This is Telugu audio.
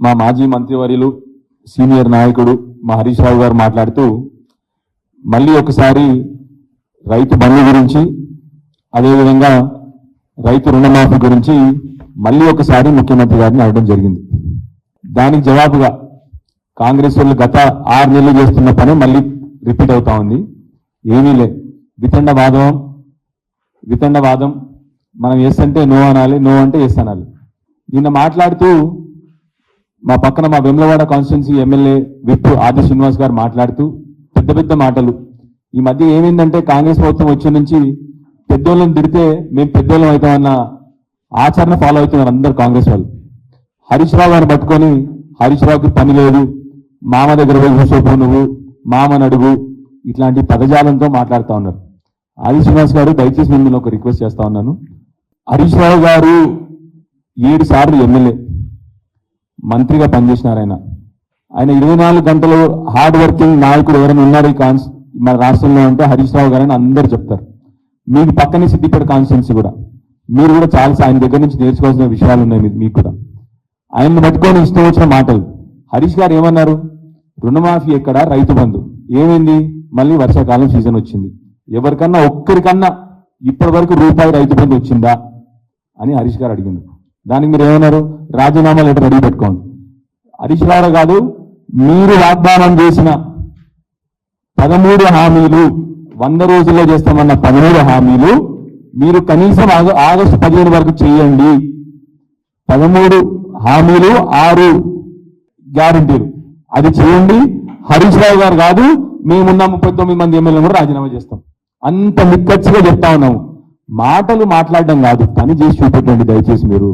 మా మాజీ మంత్రివర్యులు సీనియర్ నాయకుడు మా హరీష్ రావు గారు మాట్లాడుతూ మళ్ళీ ఒకసారి రైతు బంధు గురించి అదేవిధంగా రైతు రుణమాఫీ గురించి మళ్ళీ ఒకసారి ముఖ్యమంత్రి గారిని అడగడం జరిగింది. దానికి జవాబుగా కాంగ్రెస్ వాళ్ళు గత ఆరు నెలలు చేస్తున్న పని మళ్ళీ రిపీట్ అవుతా ఉంది. ఏమీ లే వితండవాదం వితండవాదం మనం ఎస్ అంటే నో అనాలి నో అంటే ఎస్ అనాలి. నిన్న మాట్లాడుతూ మా పక్కన మా వెమ్లవాడ కాన్స్టిట్యున్సీ ఎమ్మెల్యే విప్ ఆది శ్రీనివాస్ గారు మాట్లాడుతూ పెద్ద పెద్ద మాటలు. ఈ మధ్య ఏమైందంటే కాంగ్రెస్ ప్రభుత్వం వచ్చే నుంచి పెద్దోళ్ళని తిడితే మేము పెద్దోళ్ళం అవుతామన్న ఆచరణ ఫాలో అవుతున్నారు అందరు కాంగ్రెస్ వాళ్ళు. హరీష్ రావు గారిని పట్టుకొని హరీష్ రావుకి పని లేదు. మామ దగ్గర పోయి కూర్చోపో నువ్వు మామని అడుగు ఇట్లాంటి పదజాలంతో మాట్లాడుతూ ఉన్నారు. ఆది శ్రీనివాస్ గారు దయచేసి మిమ్మల్ని ఒక రిక్వెస్ట్ చేస్తా ఉన్నాను. హరీష్ రావు గారు ఏడు సార్లు ఎమ్మెల్యే. మంత్రిగా పనిచేసినారు ఆయన. ఆయన ఇరవై నాలుగు గంటలు హార్డ్ వర్కింగ్ నాయకుడు ఎవరైనా ఉన్నారు ఈ కాన్స్ మన రాష్ట్రంలో అంటే హరీష్ రావు గారని అందరు చెప్తారు. మీకు పక్కనే సిద్దిపేట కాన్స్టిట్యున్సీ కూడా. మీరు కూడా చాలా ఆయన దగ్గర నుంచి నేర్చుకోవాల్సిన విషయాలు ఉన్నాయి మీకు కూడా. ఆయన్ని పట్టుకొని ఇష్టం వచ్చిన మాటలు. హరీష్ గారు ఏమన్నారు? రుణమాఫీ ఎక్కడ? రైతు బంధు. ఏమైంది? మళ్ళీ వర్షాకాలం సీజన్ వచ్చింది. ఎవరికన్నా ఒక్కరికన్నా ఇప్పటి వరకు రూపాయి రైతు బంధు వచ్చిందా అని హరీష్ గారు అడిగింది దానికి మీరు ఏమన్నారు? రాజీనామా లెటర్ రెడీ పెట్టుకోండి. హరీష్ రావు కాదు మీరు వాగ్దానం చేసిన పదమూడు హామీలు వంద రోజుల్లో చేస్తామన్న పదమూడు హామీలు మీరు కనీసం ఆగస్టు పదిహేను వరకు చేయండి. పదమూడు హామీలు ఆరు గ్యారంటీలు. అది చేయండి. హరీష్ రావు గారు కాదు మేమున్న ముప్పై తొమ్మిది మంది ఎమ్మెల్యేలు కూడా రాజీనామా చేస్తాం. అంత నిక్కచ్చిగా చెప్తా ఉన్నాము. మాటలు మాట్లాడడం కాదు పని చేసి చూపెట్టండి దయచేసి మీరు.